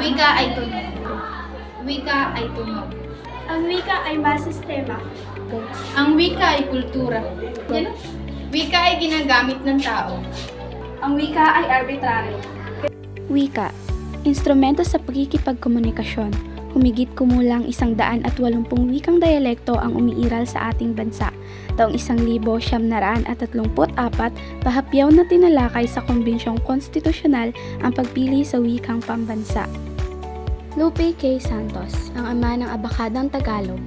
Wika ay tunog. Wika ay tunog. Ang wika ay masistema. Ang wika ay kultura. Yan. Wika ay ginagamit ng tao. Ang wika ay arbitrary. Wika, instrumento sa pagkikipagkomunikasyon. Humigit kumulang isang daan at walumpung wikang dialekto ang umiiral sa ating bansa. Taong isang libo siyam naraan at tatlumput apat, pahapyaw na tinalakay sa Kombensyong Konstitusyonal ang pagpili sa wikang pambansa. Lupe K. Santos, ang ama ng abakadang Tagalog,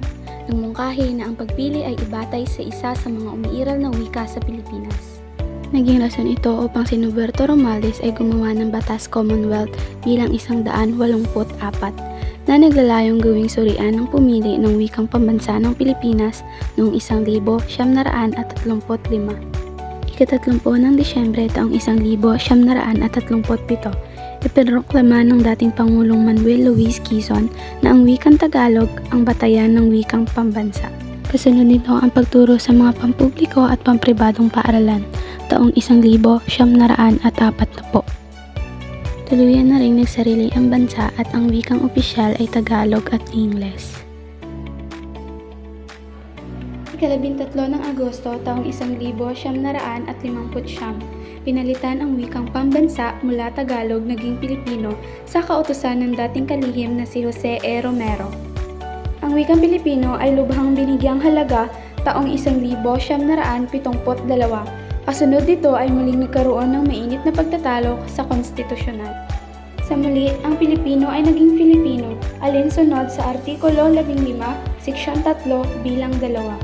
nagmungkahi na ang pagpili ay ibatay sa isa sa mga umiiral na wika sa Pilipinas. Naging rason ito upang si Noberto Romaldez ay gumawa ng Batas Commonwealth bilang isang daan walumput apat na naglalayong gawing surian ng pumili ng wikang pambansa ng Pilipinas noong isang libo siyam naraan at tatlumput lima. Ikatatlumpo ng Disyembre taong isang libo siyam naraan at tatlumput pito, ipinroklama ng dating Pangulong Manuel Luis Quezon na ang wikang Tagalog ang batayan ng wikang pambansa. Kasunod nito ang pagturo sa mga pampubliko at pampribadong paaralan taong isang libo siyam naraan at apat na po. Tuluyan na rin nagsarili ang bansa at ang wikang opisyal ay Tagalog at Ingles. Ikalabintatlo ng Agosto taong isang libo siyam naraan at limamput siyam, pinalitan ang wikang pambansa mula Tagalog naging Pilipino sa kautusan ng dating kalihim na si Jose E. Romero. Ang wikang Pilipino ay lubhang binigyang halaga taong isang libo siyam naraan pitongpot dalawa. Kasunod dito ay muling nagkaroon ng mainit na pagtatalo sa konstitusyonal. Sa muli, ang Pilipino ay naging Filipino, alinsunod sa Artikulo 15, Seksyon 3 bilang dalawa.